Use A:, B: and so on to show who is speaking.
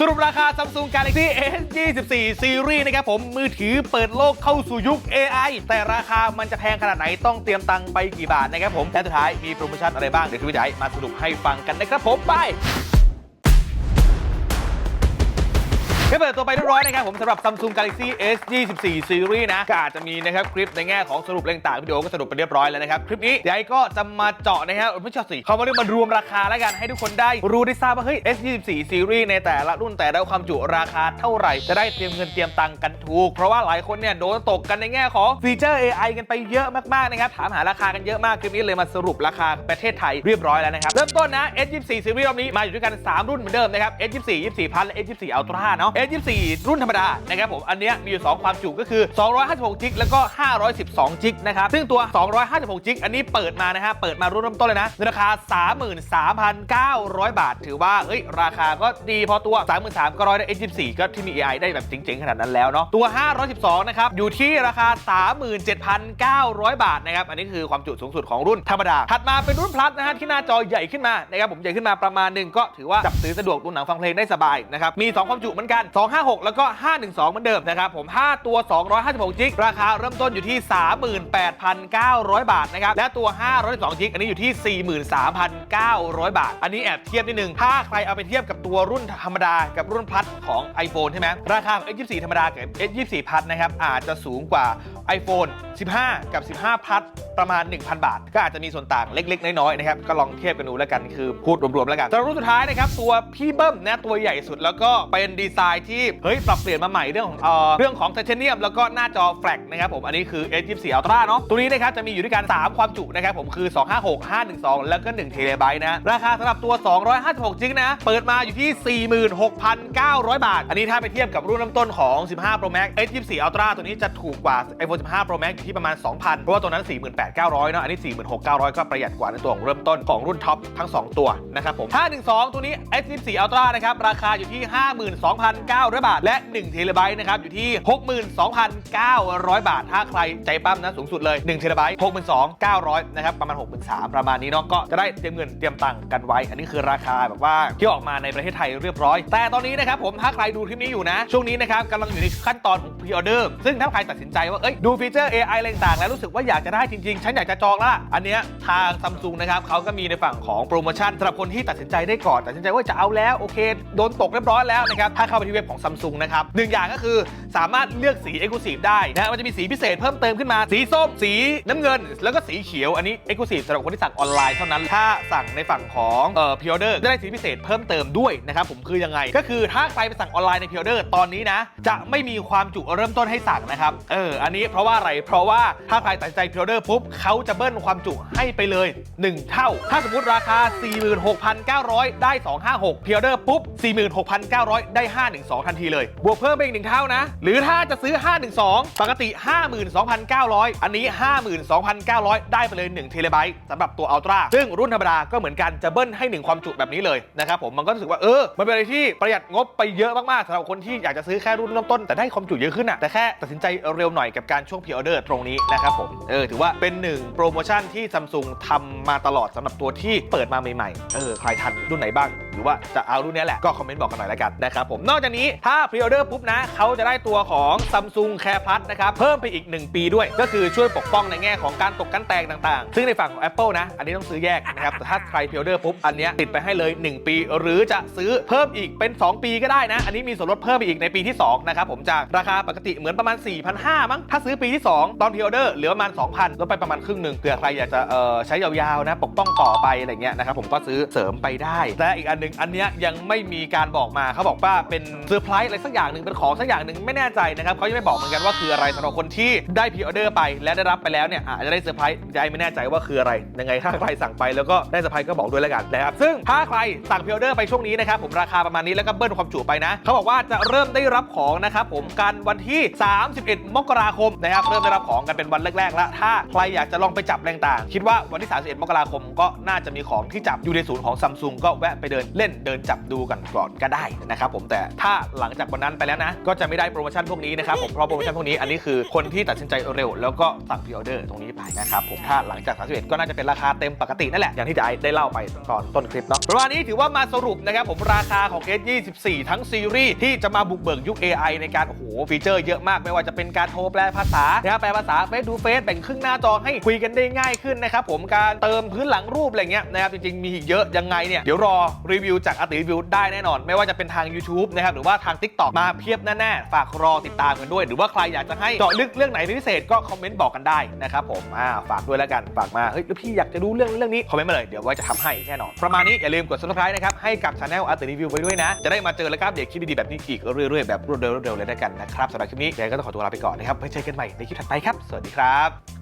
A: สรุปราคา Samsung Galaxy S 24 Series นะครับผมมือถือเปิดโลกเข้าสู่ยุค AI แต่ราคามันจะแพงขนาดไหนต้องเตรียมตังค์ไปกี่บาทนะครับผมและสุดท้ายมีโปรโมชั่นอะไรบ้าง เดี๋ยวทวิตไดมาสรุปให้ฟังกันนะครับผมไป ก็เปิดตัวไปเรียบร้อยนะครับผมสำหรับ Samsung Galaxy S 24 Series นะก็อาจจะมีนะครับคลิปในแง่ของสรุปเรื่องต่างวิดีโอก็สรุปไปเรียบร้อยแล้วนะครับ คลิปนี้เดี๋ยวไอ้ก็จะมาเจาะนะครับไม่ใช่สิเขามาเรียกมารวมราคาแล้วกันให้ทุกคนได้รู้ได้ทราบว่าเฮ้ย S 24 Series ในแต่ละรุ่นแต่ละความจุราคาเท่าไหร่ จะได้เตรียมเงินเตรียมตังค์กันถูก เพราะว่าหลายคนเนี่ยโดนตกกันในแง่ของฟีเจอร์ AI กันไปเยอะมากๆนะครับถามหาราคากันเยอะมากคลิปนี้เลยมาสรุปราคาประเทศไทยเรียบร้อยแล้วนะครับเริ่มต้นนะ S 24 Series รอบนี้มาอยู่ด้วยกันสามรุ่นเหมือนเดิมนะครับ S 24 24 Plus และ S 24 Ultra เนาะ S 24 รุ่นธรรมดานะครับผมอันเนี้ยมีอยู่ 2 ความจุก็คือ 256จิกแล้วก็ 512จิกนะครับซึ่งตัว 256จิกอันนี้เปิดมานะฮะเปิดมารุ่นเริ่มต้นเลยนะในราคา 33,900 บาท ถือว่าเอ้ยราคาก็ดีพอตัว 33,900ได้ S24 ก็ที่มี AI ได้แบบเจ๋งๆ ขนาดนั้นแล้วเนาะตัว 512นะครับอยู่ที่ราคา 37,900 บาทนะครับอันนี้คือความจุสูงสุดของรุ่นธรรมดาถัดมาเป็นรุ่น plus นะฮะที่หน้าจอใหญ่ขึ้นมานะครับผมใหญ่ขึ้นมาประมาณหนึ่งก็ถือว่าจับซื้อสะดวกดูหนังฟังเพลงได้สบายนะครับมี 2 ความจุเหมือนกัน256 แล้วก็ 512 เหมือนเดิมนะครับผม 5 ตัว 256 จิก ราคาเริ่มต้นอยู่ที่ 38,900 บาทนะครับ และตัว 512 จิก อันนี้อยู่ที่ 43,900 บาท อันนี้แอบเทียบนิดนึง ถ้าใครเอาไปเทียบกับตัวรุ่นธรรมดา กับรุ่น plus ของ iPhone ใช่ไหม ราคาของ S24 ธรรมดากับ S24 plus นะครับ อาจจะสูงกว่า iPhone 15 กับ 15 plus ประมาณ 1,000 บาท ก็อาจจะมีส่วนต่างเล็ก ๆ น้อยๆนะครับก็ลองเทียบกันดูแล้วกันคือพูดรวมๆแล้วกันสำหรับรุ่นสุดท้ายนะครับตัวพี่เบิ้มนะตัวใหญ่สุด แล้วก็เป็นดีไซน์ที่เฮ้ยปรับเปลี่ยนมาใหม่เรื่องของเอ่อเรื่องของไทเทเนียมแล้วก็หน้าจอแฟลกนะครับผมอันนี้คือ S24 Ultra เนาะตัวนี้นะครับจะมีอยู่ด้วยกัน 3 ความจุนะครับผมคือ 256 512 แล้วก็1เทเลไบต์นะราคาสำหรับตัว 256จิกนะเปิดมาอยู่ที่ 46,900 บาท อันนี้ถ้าไปเทียบกับรุ่นเริ่มต้นของ 15 Pro Max S24 Ultra ตัวนี้จะถูกกว่า iPhone 15 Pro Max อยู่ที่ประมาณ 2,000 เพราะว่าตัวนั้น 48,900 เนาะอันนี้ 46,900 ก็ประหยัดกว่าในตัวของเริ่มต้นของรุ่นท็อปทั้ง 2 ตัวนะครับผม 512 ตัวนี้ S24 Ultra นะครับ ราคาอยู่ที่ 52,900 บาท และ1เทเลบต์นะครับ อยู่ที่ 62,900 บาท ถ้าใครใจปั้มนะสูงสุดเลย1เทเลบต์62,900 นะครับ ประมาณ 63,000ประมาณนี้เนาะก็จะได้เตรียมเงินเตรียมตังค์กันไว้ อันนี้คือราคาแบบว่าที่ออกมาในประเทศไทยเรียบร้อย แต่ตอนนี้นะครับผมถ้าใครดูคลิปนี้อยู่นะช่วงนี้นะครับกำลังอยู่ในขั้นตอนของ pre order ซึ่งถ้าใครตัดสินใจว่าเอ้ยดูฟีเจอร์ AI อะไรต่างๆ แล้วรู้สึกว่าอยากจะได้จริงๆ ฉันอยากจะจองละอันเนี้ยทางซัมซุงนะครับเขาก็มีในฝั่งของโปรโมชั่นสำหรับคนที่ตัดสินใจได้ก่อนตัดสินใจว่าจะเอาแล้วโอเค โดนตกเรียบร้อยแล้วนะครับถ้าเข้าไปที่เว็บของซัมซุงนะครับหนึ่งอย่างก็คือสามารถเลือกสี Exclusive ได้นะมันจะมีสีพิเศษเพิ่มเติมขึ้นมาสีส้มสีน้ำเงิน แล้วก็สีเขียวอันนี้ Exclusive สำหรับคนที่สั่งออนไลน์เท่านั้นถ้าสั่งในฝั่งของเอ่อพิออเดอร์จะได้สีพิเศษเพิ่มเติมด้วยนะครับผมคือยังไง ก็คือถ้าใครไปสั่งออนไลน์ในพิออเดอร์ตอนนี้นะจะไม่มีความจุเริ่มต้นให้สั่งนะครับเอออันนี้ราะว่าอะไร เพราะว่าถ้าใครตัดใจพิออเดอร์ปุ๊บเขาจะเบิ้ลความจุให้ไปเลย 1 เท่า ถ้าสมมติราคา 46,900 ได้ 256พิออเดอร์ปุ๊บ 46,900 ได้ 512 ทันทีเลย บวกเพิ่มไปอีกหนึ่งเท่านะ หรือถ้าจะซื้อ 512 ปกติ 52,900 อันนี้ 52,900 ได้ไปเลย1เทเลไบต์สำหรับตัวอัลตร้าซึ่งรุ่นธรรมดาก็เหมือนกันจะเบิ้ลให้ 1 ความจุแบบนี้เลยนะครับผมมันก็รู้สึกว่าเออมันเป็นอะไรที่ประหยัดงบไปเยอะมากๆสำหรับคนที่อยากจะซื้อแค่รุ่นเริ่มต้นแต่ได้ความจุเยอะขึ้นอะแต่แค่ตัดสินใจเร็วหน่อยกับการช่วงพ r ออเดอร์ตรงนี้นะครับผมเออถือว่าเป็นหนึ่งโปรโมชั่นที่ซัมซุงทำมาตลอดสำหรับตัวที่เปิดมาใหม่ๆเออใครทันรุ่นไหนบ้าง รือว่าจะเอารุ่นนี้แหละก็คอมเมนต์บอกกันหน่อยแล้วกันนะครับผมนอกจากนี้ถ้าพ r ออเดอร์ปุ๊บนะเขาจะได้ตัวของ Samsung Care Plus นะครับเพิ่มไปอีก 1 ปีด้วย ก็คือช่วยปกป้องในแง่ของการตกกันแตกต่างๆ ซึ่งในฝั่งของ Apple นะ อันนี้ต้องซื้อแยกนะครับแต่ถ้าใครพ r ออเดอร์ปุ๊บอันนี้ติดไปให้เลย 1 ปี หรือจะซื้อเพิ่มอีกเป็น 2 ปีก็ได้นะ อันนี้มีส่วนลดเพิ่มไปอีกในปีที่2นะครับผมจากราคาปกติเหมือนประมาณ 4,500มั้งถ้าซื้อปีที่ 2 ตอนพ r ออเดอร์เหลือประมาณ2,000ลดไปประมาณครึ่งหนึ่งเผื่อใครอยากจะเอ่อใช้ยาวๆนะปกป้องต่อไปอะไรเงี้ยนะครับผมก็ซื้อเสริมไปได้และอีกอันหนึงอันเนี้ยยังไม่มีการบอกมาเขาบอกว่าเป็นเซอร์ไพรส์อะไรสักอย่างหนึ่งเป็นของสักอย่างหนึ่งไม่แน่ใจนะครับเขายังไม่บอกเหมือนกันว่าคืออะไรสำหรับคนที่ได้พ r ออเดอร์ไปและได้รับไปแล้วเนี่ยอาจจะได้เซอร์ไพรส์ใจไม่แน่ใจว่าคืออะไรยังไงถ้าใครสั่งไปแล้วก็ได้เซอร์ไพรส์ก็บอกด้วยแล้วกันนะครับซึ่งถ้าใครสั่งพ r ออเดอร์ไปช่วงนี้นะครับผมราคาประมาณนี้แล้วก็เบิ้ลความจุไปนะเขาบอกว่าจะเริ่มได้รับของนะครับผมกันวันที่ 31 มกราคมนะครับเริ่มได้รับของกันเป็นวันแรกๆแล้วถ้าใครอยากจะลองไปจับแรงต่างคิดว่าวันที่ 31 มกราคมก็น่าจะมีของที่จับอยู่ในศูนย์ของซัมซุงก็แวะไปเดินเล่นเดินจับดูกันก่อนก็ได้นะครับผมแต่ถ้าหลังจากวันนั้นไปแล้วนะ ก็จะไม่ได้โปรโมชั่นพวกนี้นะครับผมเพราะโปรโมชั่นพวกนี้อันนี้คือคนที่ตัดสินใจเร็ว แล้วก็สั่งพรีออเดอร์ตรงนี้ไปนะครับผมถ้าหลังจาก 31 ก็น่าจะเป็นราคาเต็มปกตินั่นแหละอย่างที่ได้ได้เล่าไปตอนต้นคลิปเนาะประมาณนี้ถือว่ามาสรุปนะครับผมราคาของ S24 ทั้งซีรีส์ที่จะมาบุกเบิกยุค AI ในการโอ้โหฟีเจอร์เยอะมากไม่ว่าจะเป็นการโทรแปลภาษานะครับแปลภาษาเฟซดูเฟซแบ่งครึ่งหน้าจอให้คุยกันได้ง่ายขึ้นนะครับผมการเติมพื้นหลังรูปอะไรเงี้ยนะครับจริงๆมีอีกเยอะยังไงเนี่ยเดี๋ยวรอรีวิววิวจากอาติรีวิวได้แน่นอน ไม่ว่าจะเป็นทาง YouTube นะครับหรือว่าทาง TikTok มาเพียบแน่ๆ ฝากรอติดตามกันด้วย หรือว่าใครอยากจะให้เจาะลึกเรื่องไหนเป็นพิเศษก็คอมเมนต์บอกกันได้นะครับผมอ่าฝากด้วยแล้วกันฝากมาเฮ้ยแล้วพี่อยากจะดูเรื่องเรื่องนี้คอมเมนต์มาเลยเดี๋ยวไว้จะทำให้แน่นอนประมาณนี้อย่าลืมกด subscribe นะครับให้กับ channel อาติรีวิวไว้ด้วยนะจะได้มาเจอและก็อัปเดตคลิปดีๆแบบนี้อีกเรื่อยๆแบบรวดเร็วๆเลยแล้วกันนะครับสำหรับคลิปนี้เดี๋ยวก็ต้องขอตัวลาไปก่อนนะครับไว้เจอกันใหม่ในคลิปถัดไปครับสวัสดีครับ